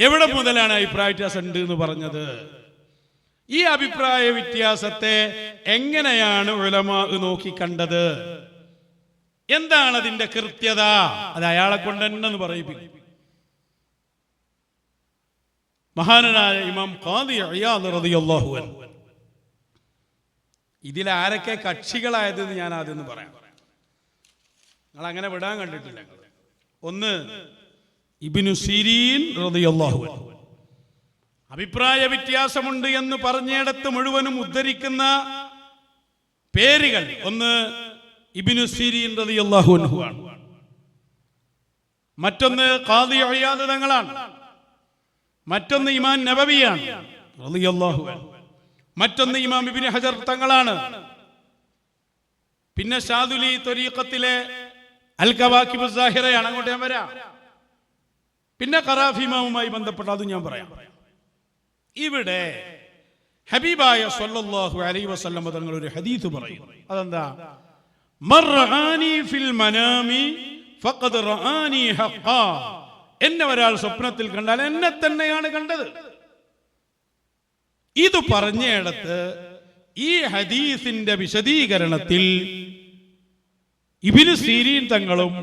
എവിടെ മുതലാണ് അഭിപ്രായ വ്യത്യാസം ഉണ്ട് എന്ന് പറഞ്ഞത്? ഈ അഭിപ്രായ വ്യത്യാസത്തെ എങ്ങനെയാണ് നോക്കി കണ്ടത്? എന്താണ് അതിന്റെ കൃത്യത? അത് അയാളെ കൊണ്ട് തന്നെ ഒന്ന് പറയിപ്പിക്കും. മഹാനായ ഇമാം ഖാദി റളിയല്ലാഹു ഇതിൽ ആരൊക്കെ കക്ഷികളായതെന്ന് ഞാൻ ആദ്യം പറയാം. നിങ്ങൾ അങ്ങനെ വിടാൻ കണ്ടിട്ടില്ല. ഒന്ന് ഇബിനു സിരീൻ റളിയല്ലാഹു അൻഹു. അഭിപ്രായ വ്യത്യാസമുണ്ട് എന്ന് പറഞ്ഞിടത്ത് മുഴുവനും ഉദ്ധരിക്കുന്ന പേരുകൾ ഒന്ന് ഇബിനു സിരീൻ റളിയല്ലാഹു അൻഹു ആണ്. മറ്റൊന്ന് ഖാദി അഴിയാതങ്ങളാണ് തങ്ങളാണ് മറ്റൊന്ന് ഇമാൻ നബവിയാണ് റളിയല്ലാഹു മറ്റൊന്ന് ഇമാം ഇബ്നു ഹജർ തങ്ങളാണ്. പിന്നെ ഷാദുലി തൊരീക്കത്തിലെ അൽ കവാക്കിബ് സാഹിറയാണ് അങ്ങോട്ട് ഞാൻ വരാം. പിന്നെ കറാഫിമാവുമായി ബന്ധപ്പെട്ട അതും ഞാൻ പറയാം. ഇവിടെ ഹബീബായ സല്ലല്ലാഹു അലൈഹി വസല്ലം തങ്ങൾ ഒരു ഹദീസ് പറയും. അതെന്താ? മർആനി ഫിൽ മനാമി ഫഖദ് റആനി ഹഖാ എന്നെ ഒരാൾ സ്വപ്നത്തിൽ കണ്ടാൽ എന്നെ തന്നെയാണ് കണ്ടത്. ഇത് പറഞ്ഞയിടത്ത് ഈ ഹദീസിന്റെ വിശദീകരണത്തിൽ ഇബിന് സീരീൻ തങ്ങളും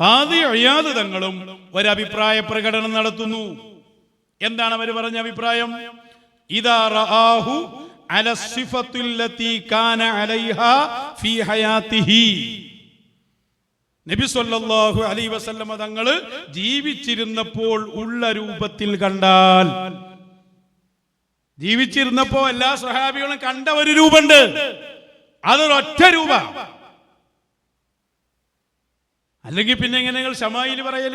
കാതി അഴിയാതെ തങ്ങളും ഒരഭിപ്രായ പ്രകടനം നടത്തുന്നു. എന്താണ് അവർ പറഞ്ഞ അഭിപ്രായം? ഇതാ റആഹു അല സിഫത്തുല്ലത്തി കാന അലൈഹാ ഫീ ഹയാത്തിഹി. നബി സല്ലല്ലാഹു അലൈഹി വസല്ലമ തങ്ങൾ ജീവിച്ചിരുന്നപ്പോൾ ഉള്ള രൂപത്തിൽ കണ്ടാൽ. ജീവിച്ചിരുന്നപ്പോ എല്ലാ സഹാബികളും കണ്ട ഒരു രൂപമുണ്ട്. അതൊരൊറ്റ രൂപ. അല്ലെങ്കിൽ പിന്നെ എങ്ങനെ നിങ്ങൾ ഷമായിൽ പറയൽ?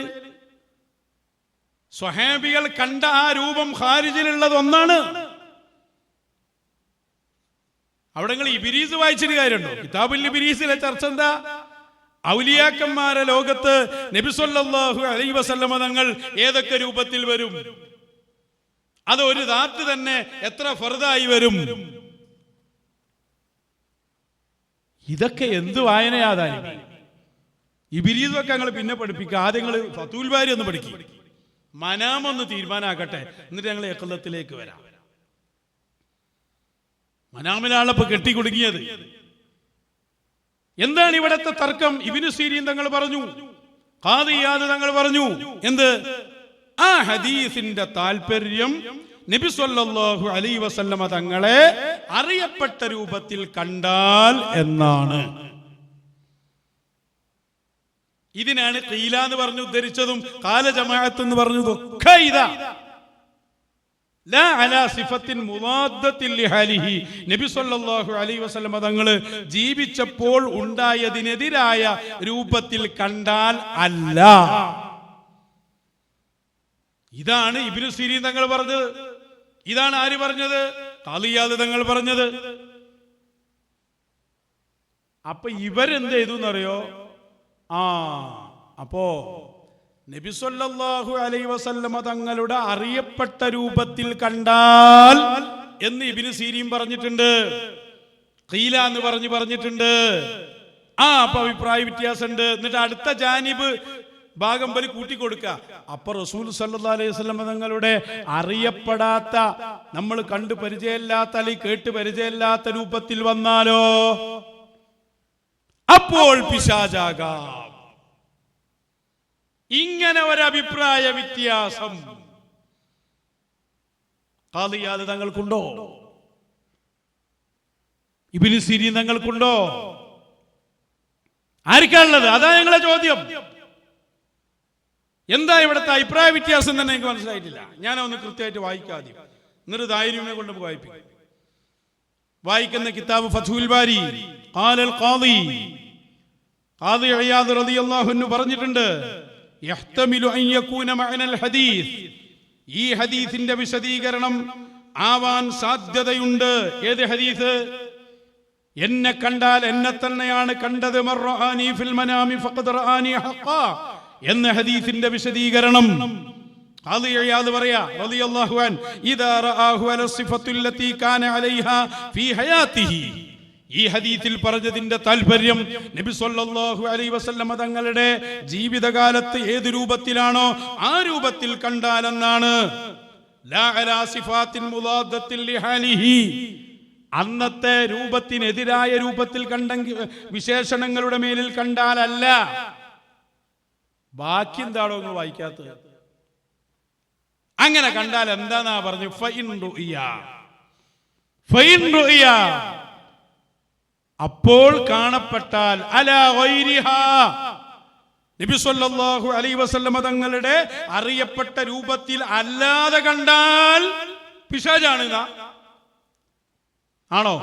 സ്വഹാബികൾ കണ്ട ആ രൂപം ഖാരിജിലുള്ളത് ഒന്നാണ്. അവിടെ നിങ്ങൾ ഇബിരീസ് വായിച്ചിട്ട് കാര്യമുണ്ടോ? കിതാബുൽ ഇബിരീസിലെ ചർച്ച എന്താ? ഔലിയാക്കന്മാരെ ലോകത്ത് നബിസൊല്ലാഹു അലൈ വസല്ലമ തങ്ങൾ ഏതൊക്കെ രൂപത്തിൽ വരും? അത് ഒരു ദാത്ത് തന്നെ എത്ര ഫറുതായി വരും? ഇതൊക്കെ എന്ത് വായനയാതാനും ഇബിരീതൊക്കെ ഞങ്ങൾ പിന്നെ പഠിപ്പിക്കുക. ആദ്യം നിങ്ങൾ ഫത്തൂൽബാരി ഒന്ന് പഠിക്കും. മനാമൊന്ന് തീരുമാനമാക്കട്ടെ എന്നിട്ട് ഞങ്ങൾ എക്കല്ലത്തിലേക്ക് വരാം. മനാമിലാണ് ഇപ്പൊ കെട്ടി കുടുങ്ങിയത്. എന്താണ് ഇവിടത്തെ തർക്കം? ഇബിനു സീരിയും തങ്ങൾ പറഞ്ഞു. ഖാദിയാദ് തങ്ങൾ പറഞ്ഞു. എന്ത്? ആ ഹദീസിന്റെ താല്പര്യം നബി സല്ലല്ലാഹു അലൈഹി വസല്ലമ തങ്ങളെ അറിയപ്പെട്ട രൂപത്തിൽ കണ്ടാൽ എന്നാണ്. ഇതിനാണ് കീല എന്ന് പറഞ്ഞു ഉദ്ധരിച്ചതും കാല ജമാഅത്ത് എന്ന് പറഞ്ഞതും ഒക്കെ തങ്ങൾ ജീവിച്ചപ്പോൾ ഉണ്ടായതിനെതിരായ രൂപത്തിൽ കണ്ടാൽ അല്ല. ഇതാണ് ഇബിനു സിരി തങ്ങൾ പറഞ്ഞത്. ഇതാണ് ആര് പറഞ്ഞത്? കാളിയാദ് തങ്ങൾ പറഞ്ഞത്. അപ്പൊ ഇവരെന്ത് ചെയ്തു എന്നറിയോ? ആ അപ്പോ നബിസൊല്ലാഹു അലൈ വസല്ലമ തങ്ങളുടെ അറിയപ്പെട്ട രൂപത്തിൽ കണ്ടാൽ എന്ന് ഇബിന് സീരിയും പറഞ്ഞിട്ടുണ്ട്. കീല എന്ന് പറഞ്ഞു പറഞ്ഞിട്ടുണ്ട്. ആ അപ്പൊ അഭിപ്രായ വ്യത്യാസമുണ്ട്. എന്നിട്ട് അടുത്ത ജാനിബ് ഭാഗം ബലി കൂട്ടിക്കൊടുക്ക അപ്പൊ റസൂൽ സല്ലാ അലൈഹി വസല്ലമ തങ്ങളുടെ അറിയപ്പെടാത്ത നമ്മൾ കണ്ടു പരിചയമില്ലാത്ത അല്ലെങ്കിൽ കേട്ട് പരിചയമില്ലാത്ത രൂപത്തിൽ വന്നാലോ? അപ്പോൾ പിശാചാകാം. ഇങ്ങനെ ഒരഭിപ്രായ വ്യത്യാസം. കാളിയാത് തങ്ങൾക്കുണ്ടോ? ഇബിന് സിരി തങ്ങൾക്കുണ്ടോ? ആർക്കാണുള്ളത് അതാ ഞങ്ങളെ ചോദ്യം. എന്താ ഇവിടുത്തെ അഭിപ്രായ വ്യത്യാസം തന്നെ എനിക്ക് മനസ്സിലായിട്ടില്ല. ഞാൻ ഒന്ന് കൃത്യമായിട്ട് വായിക്കാതെ. എന്നിട്ട് ധൈര്യമേ കൊണ്ട് വായിപ്പിക്കും. വായിക്കുന്ന കിതാബ് ഫതുൽ ബാരി ഖാലൽ ഖാദി ഇയാദ് റളിയല്ലാഹു അൻഹു പറഞ്ഞിട്ടുണ്ട് യഹ്തമിലു അൻ യകൂന മഅനൽ ഹദീസ്. ഈ ഹദീസിന്റെ വിശദീകരണം ആവാൻ സാധ്യതയുണ്ട്. ഏത് ഹദീസ്? എന്നെ കണ്ടാൽ എന്നെ തന്നെയാണ് കണ്ടത്. എന്ന ഹദീസിന്റെ വിശദീകരണം. ഇയാദ് പറയാ റളിയല്ലാഹു അൻ ഇദാ റആഹു അല സിഫത്തുല്ലതി കാന അലൈഹാ ഫീ ഹയാത്തിഹി. ഈ ഹദീത്തിൽ പറഞ്ഞതിന്റെ താല്പര്യം നബി സല്ലല്ലാഹു അലൈഹി വസല്ലമ തങ്ങളുടെ ജീവിതകാലത്ത് ഏത് രൂപത്തിലാണോ ആ രൂപത്തിൽ കണ്ടാലെന്നാണ്. അന്നത്തെ രൂപത്തിനെതിരായ രൂപത്തിൽ കണ്ടെങ്കിൽ വിശേഷണങ്ങളുടെ മേലിൽ കണ്ടാലല്ല ബാക്കി എന്താണോ നിങ്ങൾ വായിക്കാത്തത് അങ്ങനെ കണ്ടാൽ എന്താന്നാ പറഞ്ഞു ഫൈൻ. ഫൈൻ. അപ്പോൾ കാണപ്പെട്ടാൽ അല ഗൈരിഹാ. നബി സല്ലല്ലാഹു അലൈഹി വസല്ലമ തങ്ങളുടെ അറിയപ്പെട്ട രൂപത്തിൽ അല്ലാതെ കണ്ടാൽ പിശാജാണ്. ആണോ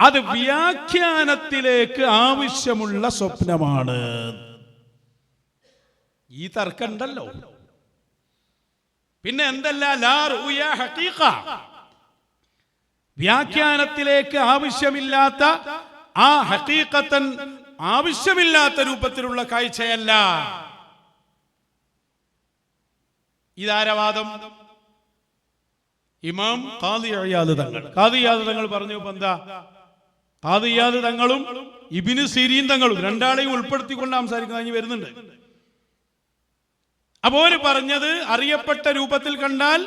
അത് വ്യാഖ്യാനത്തിലേക്ക് ആവശ്യമുള്ള സ്വപ്നമാണ് ഈ തർക്കണ്ടല്ലോ പിന്നെ എന്തല്ല? വ്യാഖ്യാനത്തിലേക്ക് ആവശ്യമില്ലാത്ത ആ ഹക്കീക്കത്തൻ ആവശ്യമില്ലാത്ത രൂപത്തിലുള്ള കാഴ്ചയല്ല. ഇതാരവാദം? ഇമാം കാദിയാദ് തങ്ങൾ കാദിയാദ് തങ്ങൾ പറഞ്ഞു എന്താ? കാദിയാദ് തങ്ങളും ഇബിന് സിരീൻ തങ്ങളും രണ്ടാളെയും ഉൾപ്പെടുത്തിക്കൊണ്ട് സംസാരിക്കുന്ന ഇനി അപ്പോര് പറഞ്ഞത് അറിയപ്പെട്ട രൂപത്തിൽ കണ്ടാൽ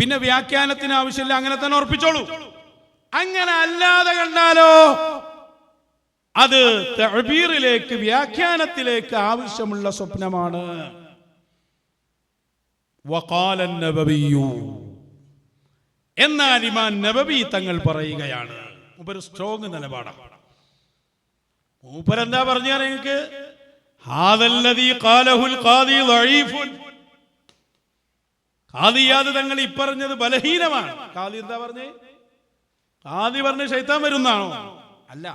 പിന്നെ വ്യാഖ്യാനത്തിന് ആവശ്യമില്ല അങ്ങനെ തന്നെ ഉറപ്പിച്ചോളൂ. അങ്ങനെ അല്ലാതെ കണ്ടാലോ? അത് തഴബീറിലേക്ക് വ്യാഖ്യാനത്തിലേക്ക് ആവശ്യമുള്ള സ്വപ്നമാണ്. എന്നാൽ ഇമാൻ നബവി തങ്ങൾ പറയുകയാണ്. ഒരു സ്ട്രോങ് നിലപാടാണ്. മൂപ്പരെന്താ പറഞ്ഞാൽ നിങ്ങൾക്ക് ഹാദല്ലദീ ഖാലഹുൽ ഖാദി ളഈഫുൻ ഖാദിയാദ് തങ്ങൾ ഇപ്പറഞ്ഞത് ബലഹീനമാണ്. ഖാദി എന്താ പറഞ്ഞേ? ഖാദി പറഞ്ഞ് ശൈത്താൻ വരുന്നാണോ? അല്ല.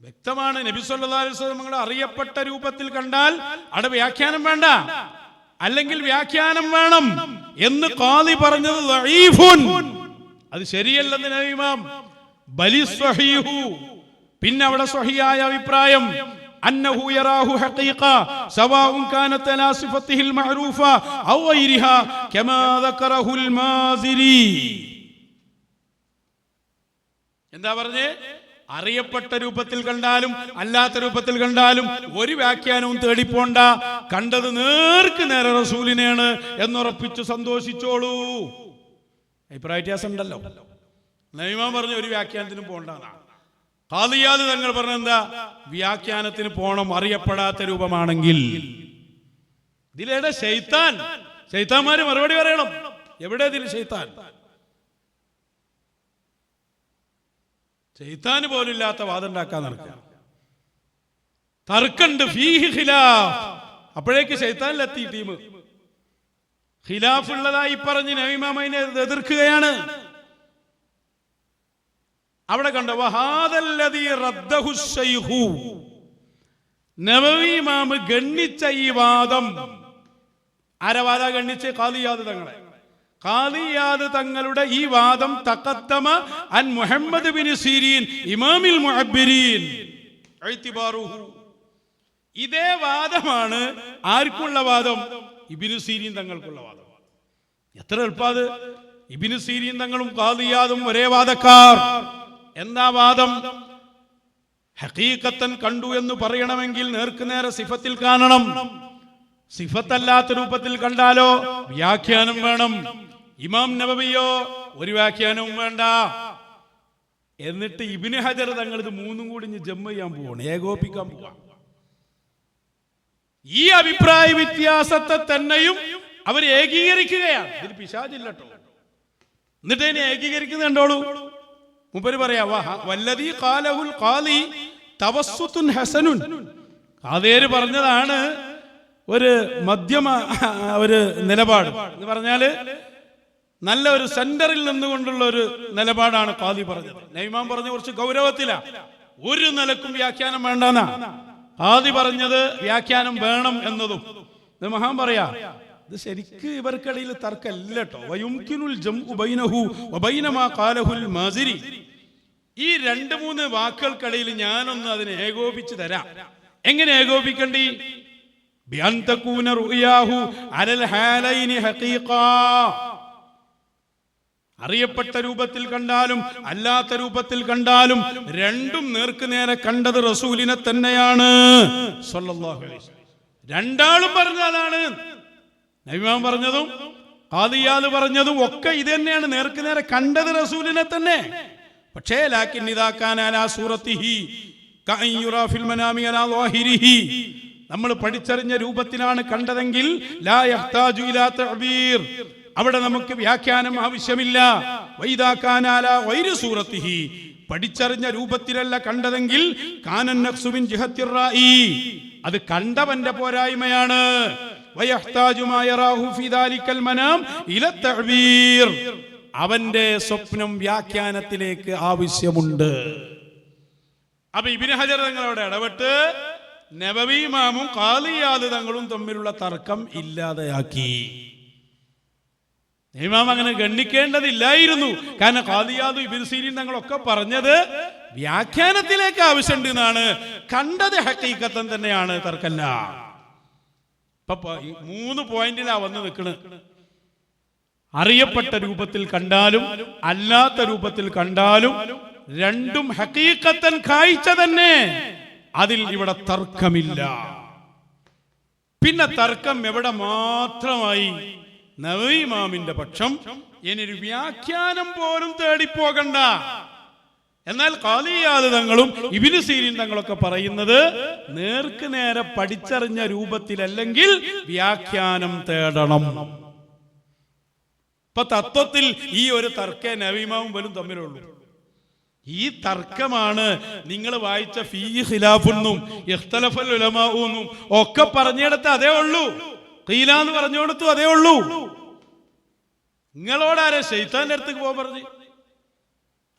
വ്യക്തമാണ് നബി സല്ലല്ലാഹു അലൈഹി വസല്ലം തങ്ങളുടെ അറിയപ്പെട്ട രൂപത്തിൽ കണ്ടാൽ അവിടെ വ്യാഖ്യാനം വേണ്ട. അല്ലെങ്കിൽ വ്യാഖ്യാനം വേണം എന്ന് ഖാദി പറഞ്ഞത് ളഈഫുൻ അത് ശരിയല്ലെന്ന് നബി ഇമാം. ബലി സ്വഹീഹു. പിന്നെ അവിടെ സ്വഹിയായ അഭിപ്രായം. അന്നഹു يراه حقيقة سواء كانت അലാ صفته മഅറൂഫ ഔ غيرها കമാ ذكره മാസിരി. എന്താ പറഞ്ഞേ? അറിയപ്പെട്ട രൂപത്തിൽ കണ്ടാലും അല്ലാത്ത രൂപത്തിൽ കണ്ടാലും ഒരു വ്യാഖ്യാനവും തേടിപ്പോണ്ട കണ്ടത് നേർക്ക് നേരെ റസൂലിനെയാണ് എന്നുറപ്പിച്ച് സന്തോഷിച്ചോളൂ. അഭിപ്രായ വ്യത്യാസം ഉണ്ടല്ലോ നൈമാൻ പറഞ്ഞ ഒരു വ്യാഖ്യാനത്തിനും പോണ്ടെന്നാണ്. ഖാദിയാദ് തങ്ങൾ പറഞ്ഞ എന്താ? വ്യാഖ്യാനത്തിന് പോണം അറിയപ്പെടാത്ത രൂപമാണെങ്കിൽ. ഇതിലേടെ ശൈത്താൻ. ശൈത്താന്മാര് മറുപടി പറയണം. എവിടെ ഇതിൽ ശൈത്താൻ? ശൈത്താന് പോലും ഇല്ലാത്ത വാദം ഉണ്ടാക്കാൻ നടക്കുക തർക്കണ്ട് അപ്പോഴേക്ക് ശൈത്താനിലെത്തി ടീം. ഖിലാഫ് ഉള്ളതായി പറഞ്ഞ് നബിമാമൈനെ എതിർക്കുകയാണ്. അവിടെ കണ്ട ഇമാം ഗണ്ണിച്ച ഈ വാദം. ആരവാദ ഗണ്ണിച്ച്? കാലിയാദ് തങ്ങളെ. കാലിയാദ് തങ്ങളുടെ ഈ വാദം തക്കത്തമ അൻ മുഹമ്മദ് ബിൻ സീരീൻ ഇമാമിൽ ഇഅ്തിബാറുഹു. ഇതേ വാദമാണ് ആർക്കുള്ള വാദം? ഇബിനു സീരീൻ തങ്ങൾക്കുള്ള വാദം. എത്ര എളുപ്പാത് ഇബിനു സീരീൻ തങ്ങളും കാതിയാദും ഒരേ വാദക്കാർ. എന്താ വാദം? ഹക്കീക്കത്തൻ കണ്ടു എന്ന് പറയണമെങ്കിൽ നേർക്കുനേരെ സിഫത്തിൽ കാണണം. സിഫത്തല്ലാത്ത രൂപത്തിൽ കണ്ടാലോ? വ്യാഖ്യാനം വേണം. ഇമാം നബവിയോ ഒരു വ്യാഖ്യാനവും വേണ്ട. എന്നിട്ട് ഇബിന് ഹജർ തങ്ങൾ ഇത് മൂന്നും കൂടി ജമ്മ ചെയ്യാൻ പോവാണ്. ഏകോപിക്കാൻ പോവാ. ഈ അഭിപ്രായ വ്യത്യാസത്തെ തന്നെയും അവർ ഏകീകരിക്കുകയാണ്. ഇതിൽ പിശാചില്ലട്ടോ എന്നിട്ട് ഇതിനെ ഏകീകരിക്കുന്നത് കണ്ടോളൂ. മുപ്പര് പറയാ ഖാദേര് പറഞ്ഞതാണ് ഒരു മധ്യമ ഒരു നിലപാട്. എന്ന് പറഞ്ഞാൽ നല്ല ഒരു സെന്ററിൽ നിന്നുകൊണ്ടുള്ള ഒരു നിലപാടാണ് ഖാദി പറഞ്ഞത്. നൈമാൻ പറഞ്ഞ കുറച്ച് ഗൗരവത്തില. ഒരു നിലക്കും വ്യാഖ്യാനം വേണ്ടെന്നാ. ആദി പറഞ്ഞത് വ്യാഖ്യാനം വേണം എന്നതും. ഇത് മഹാൻ പറയാ ഇത് ശരിക്ക് ഇവർക്കിടയിൽ തർക്കമല്ല കേട്ടോ ഖാലഹുൽ മാസിരി. ഈ രണ്ട് മൂന്ന് വാക്കുകൾക്കിടയിൽ ഞാനൊന്ന് അതിനെ ഏകോപിച്ച് തരാം. എങ്ങനെ ഏകോപിക്കണ്ടി? അറിയപ്പെട്ട രൂപത്തിൽ കണ്ടാലും അല്ലാത്ത രൂപത്തിൽ കണ്ടാലും രണ്ടും നേർക്ക് നേരെ കണ്ടത് റസൂലിനെ തന്നെയാണ്. രണ്ടാളും പറഞ്ഞതാണ്. നബിമാൻ പറഞ്ഞതും ഖാദിയാദ് പറഞ്ഞതും ഒക്കെ ഇത് തന്നെയാണ്. നേർക്ക് നേരെ കണ്ടത് റസൂലിനെ തന്നെ. പക്ഷേ ലാക്കിൻ സൂറത്തിഹി നമ്മൾ പഠിച്ചറിഞ്ഞ രൂപത്തിലാണ് കണ്ടതെങ്കിൽ അവിടെ നമുക്ക് വ്യാഖ്യാനം ആവശ്യമില്ല. സൂറത്തിഹി. പഠിച്ചറിഞ്ഞ രൂപത്തിലല്ല കണ്ടതെങ്കിൽ അത് കണ്ടവന്റെ പോരായ്മയാണ്. അവന്റെ സ്വപ്നം വ്യാഖ്യാനത്തിലേക്ക് ആവശ്യമുണ്ട്. അപ്പൊ ഇബിന് ഹജർ തങ്ങൾ അവിടെ ഇടപെട്ട് നബവി മാമും കാലിയാദ് തങ്ങളും തമ്മിലുള്ള തർക്കം ഇല്ലാതെയാക്കി. ഇമാം അങ്ങനെ ഗണ്ണിക്കേണ്ടതില്ലായിരുന്നു. കാരണം കാദിയാദും ഇബിൻ സീരീൻ തങ്ങളൊക്കെ പറഞ്ഞത് വ്യാഖ്യാനത്തിലേക്ക് ആവശ്യമുണ്ട് എന്നാണ്. കണ്ടത് ഹക്കീക്കത്തം തന്നെയാണ് തർക്കല്ല. ഇപ്പൊ മൂന്ന് പോയിന്റിലാ വന്ന് നിൽക്കുന്നത് അറിയപ്പെട്ട രൂപത്തിൽ കണ്ടാലും അല്ലാത്ത രൂപത്തിൽ കണ്ടാലും രണ്ടും ഹക്കീക്കത്തൻ കാഴ്ച തന്നെ. അതിൽ ഇവിടെ തർക്കമില്ല. പിന്നെ തർക്കം എവിടെ മാത്രമായി നവീമാമിന്റെ പക്ഷം ഇനിയൊരു വ്യാഖ്യാനം പോലും തേടിപ്പോകണ്ട. എന്നാൽ കാലിയാദ് തങ്ങളും ഇബിന് സീരീൻ തങ്ങളൊക്കെ പറയുന്നത് നേർക്ക് നേരെ പഠിച്ചറിഞ്ഞ രൂപത്തിലല്ലെങ്കിൽ വ്യാഖ്യാനം തേടണം. ഇപ്പൊ തത്വത്തിൽ ഈ ഒരു തർക്ക നവീമാവും വരും തമ്മിലുള്ളൂ. ഈ തർക്കമാണ് നിങ്ങൾ വായിച്ച ഫീ ഖിലാഫെന്നും ഇഖ്തലഫൽ ഉലമാവെന്നും ഒക്കെ പറഞ്ഞെടുത്ത് അതേ ഉള്ളൂ. ഖീല എന്ന് അതേ ഉള്ളൂ. നിങ്ങളോടാരെ ശൈത്താന്റെ അടുത്തേക്ക് പോകാൻ പറഞ്ഞു.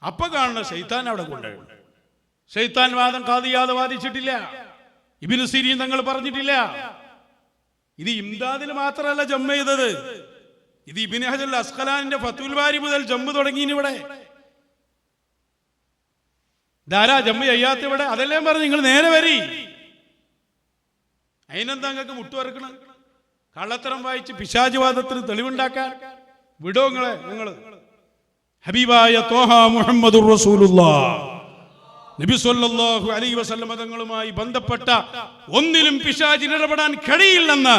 അപ്പൊ കാണുന്ന ഷെയ്ത്താൻ അവിടെ കൊണ്ടുപോയി. ഷെയ്ത്താൻ വാദം കാതിയാതെ വാദിച്ചിട്ടില്ല. ഇബിന് സിരി തങ്ങൾ പറഞ്ഞിട്ടില്ല. ഇത് ഇംദാദിൽ മാത്രമല്ല ജമ്മ ചെയ്തത്. ഇത് ഇബിൻ ഹജൽ അസ്കലാനിന്റെ ഫത്തുൽവാരി മുതൽ ജമ്പ് തുടങ്ങി ഇവിടെ. ധാരാ ജമ്മ ചെയ്യാത്ത ഇവിടെ? അതെല്ലാം പറഞ്ഞു നിങ്ങൾ നേരെ വരി. അതിനെന്താ നിങ്ങൾക്ക് മുട്ടുവറക്കണം കള്ളത്തരം വായിച്ച് പിശാചുവാദത്തിന് തെളിവുണ്ടാക്കാൻ വിടോ നിങ്ങളെ. ഹബീബായ തോഹ മുഹമ്മദ് നബി സല്ലല്ലാഹു അലൈഹി വസല്ലമ തങ്ങളുമായി ബന്ധപ്പെട്ട ഒന്നിലും പിശാചിന് ഇടപെടാൻ കഴിയില്ലെന്ന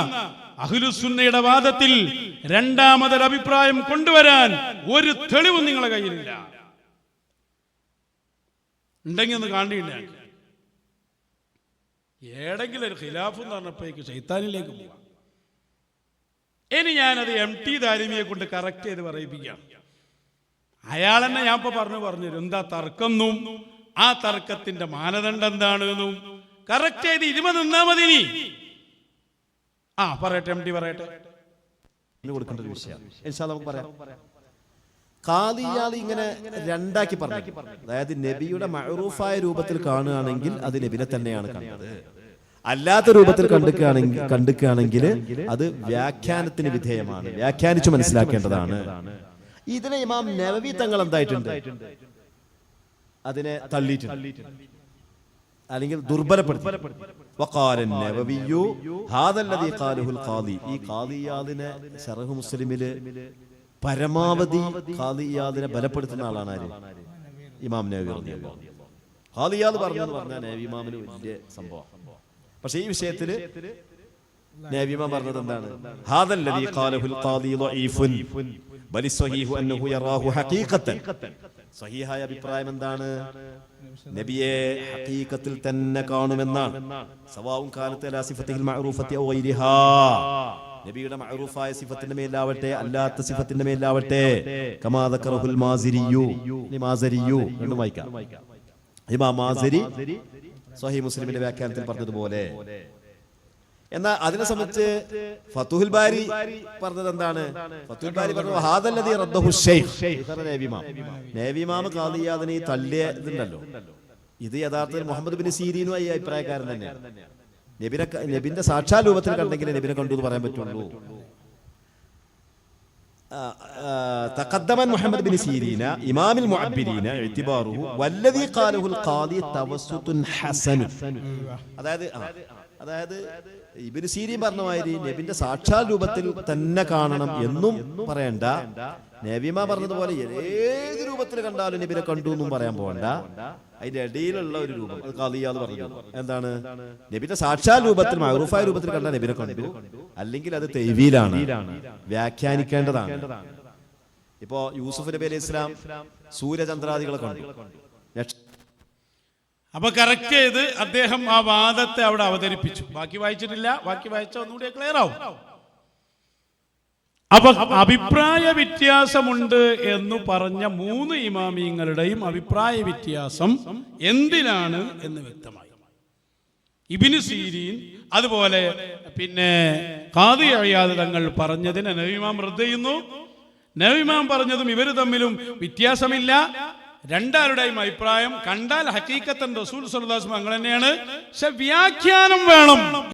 അഹ്ലുസുന്നയുടെ വാദത്തിൽ രണ്ടാമതൊരു അഭിപ്രായം കൊണ്ടുവരാൻ ഒരു തെളിവും നിങ്ങളുടെ കയ്യിലില്ല. ഉണ്ടെങ്കിൽ ഒന്ന് കാണേണ്ട ഏടെങ്കിലും ഒരു ഖിലാഫ് എന്ന് പറഞ്ഞപ്പോഴേക്ക് ശൈത്താനിലേക്ക് പോവാം. ഇനി ഞാനത് എം ടി ദാരിമിയെ കൊണ്ട് കറക്റ്റ് ചെയ്ത് പറയിപ്പിക്കാം. അയാൾ തന്നെ ഞാൻ ഇപ്പൊ പറഞ്ഞു പറഞ്ഞു എന്താ തർക്കം എന്നും? ആ തർക്കത്തിന്റെ മാനദണ്ഡം എന്താണ് എന്നും? കറക്റ്റ് ചെയ്ത് ഇരുമ നിന്നാ മതി നീ ആ പറയട്ടെ എം ടി പറയട്ടെ. കൊടുക്കേണ്ട നമുക്ക് പറയാം. ഇങ്ങനെ രണ്ടാക്കി പറഞ്ഞു. അതായത് നബിയുടെ മഹറൂഫായ രൂപത്തിൽ കാണുകയാണെങ്കിൽ അത് നബിനെ തന്നെയാണ് കണ്ടത്. അല്ലാത്ത രൂപത്തിൽ കണ്ടുക്കുകയാണെങ്കിൽ കണ്ടുക്കുകയാണെങ്കിൽ അത് വ്യാഖ്യാനത്തിന് വിധേയമാണ്. വ്യാഖ്യാനിച്ചു മനസ്സിലാക്കേണ്ടതാണ്. ഇതിനെ ഇമാം നവവി തങ്ങൾ എന്തായിട്ടുണ്ട്? അതിനെ തള്ളിയിട്ടുണ്ട്. അല്ലെങ്കിൽ ദുർബലപ്പെടുത്തി. ഈ ഖാദിയാദിനെ ശറഹ് മുസ്ലിമിൽ പരമാവധി ഖാദിയാദിനെ ബലപ്പെടുത്തുന്ന ആളാണ് ആര്? ഇമാം നവി അൻഹു. ഖാദിയാദ് പറഞ്ഞു പറഞ്ഞാൽ നബി ഇമാമിന് വലിയ സംഭവം. പക്ഷെ ഈ വിഷയത്തിൽ നബി ഇമാം പറഞ്ഞത് എന്താണ്? ഹാദല്ലദീ ഖാലഹുൽ ഖാദി ളഈഫുൻ ബലി സ്വഹീഹു അന്നഹു യറാഹു ഹഖീഖത്തൻ. സ്വഹീഹായ അഭിപ്രായം എന്താണ്? നബിയെ ഹഖീഖത്തിൽ തന്നെ കാണുമെന്നാണ്. സവാവും കാലത്തെ അലാ സിഫത്തിഹിൽ മഅറൂഫത്തി ഔ ഗൈരിഹാ. നബിയുടെ മഅറൂഫായ സിഫത്തിന്റെ മേലാവട്ടെ അല്ലാത്ത സിഫത്തിന്റെ മേലാവട്ടെ. കമാ ദക്കറഹുൽ മാസിരിയു. മാസരിയു. എന്ന് വായിക്കാം. ഇമാം മാസിരി സ്വഹീഹ് മുസ്ലിമിന്റെ വ്യാഖ്യാനത്തിൽ പറഞ്ഞതുപോലെ. എന്നാൽ അതിനെ സംബന്ധിച്ച് ഫത്തുഹുൽ ബാരി പറഞ്ഞത് എന്താണ് ഫത്തുഹുൽ ബാരി പറഞ്ഞു ഹാദല്ലദീ റദ്ദഹു ശൈഖ് ഇതാണ് നേവിമാം നേവിമാം ഖാദിയാദിനെ ഈ തള്ളിയ ഇതുണ്ടല്ലോ ഇത് യഥാർത്ഥത്തിൽ മുഹമ്മദ് ബിൻ സീരീനും ഈ അഭിപ്രായക്കാരൻ തന്നെയാണ് നബിനെ ക- നബിന്റെ സാക്ഷാൽ രൂപത്തിൽ കണ്ടെങ്കിൽ നബിനെ കണ്ടു എന്ന് പറയാൻ പറ്റുള്ളൂ آه، آه، تقدم محمد بن سيرين إمام المعبرين اعتباره والذي قاله القاضي توسط حسن അതായത് ആ, അതായത് ഇബിന് സീരിയും പറഞ്ഞ മാതിരി നബിന്റെ സാക്ഷാൽ രൂപത്തിൽ തന്നെ കാണണം എന്നും പറയണ്ട. നബിമ പറഞ്ഞതുപോലെ ഏത് രൂപത്തിൽ കണ്ടാലും നബിനെ കണ്ടു എന്നും പറയാൻ പോകണ്ട. അതിന്റെ ഇടയിലുള്ള ഒരു രൂപം. അത് കളിയാന്ന് പറഞ്ഞു എന്താണ്? നബിന്റെ സാക്ഷാൽ രൂപത്തിൽ മഹറൂഫായ രൂപത്തിൽ കണ്ട നബിനെ കണ്ടു. അല്ലെങ്കിൽ അത് തെയ്വിയിലാണ് വ്യാഖ്യാനിക്കേണ്ടതാണ്. ഇപ്പോ യൂസുഫ് നബി അലൈഹി ഇസ്ലാം സൂര്യചന്ദ്രാദികളെ കണ്ടു. നക്ഷ- അപ്പൊ കറക്റ്റ് ചെയ്ത് അദ്ദേഹം ആ വാദത്തെ അവിടെ അവതരിപ്പിച്ചു. ബാക്കി വായിച്ചിട്ടില്ല. ബാക്കി വായിച്ച ഒന്നുകൂടി ക്ലിയർ ആവും. അപ്പൊ അഭിപ്രായ വ്യത്യാസമുണ്ട് എന്ന് പറഞ്ഞ മൂന്ന് ഇമാമിയങ്ങളുടെയും അഭിപ്രായ വ്യത്യാസം എന്തിനാണ് എന്ന് വ്യക്തമായി. ഇബിന് സീരീൻ അതുപോലെ പിന്നെ കാതി അഴിയാതെ തങ്ങൾ പറഞ്ഞതിനെ നവിമാം റദ്ദ് ചെയ്യുന്നു. നവിമാം പറഞ്ഞതും ഇവർ തമ്മിലും വ്യത്യാസമില്ല. രണ്ടാരുടെയും അഭിപ്രായം കണ്ടാൽ ഹക്കീക്കത്തൻ റസൂൽ സല്ലാസ് അങ്ങനെ തന്നെയാണ് പക്ഷെ വ്യാഖ്യാനം വേണം.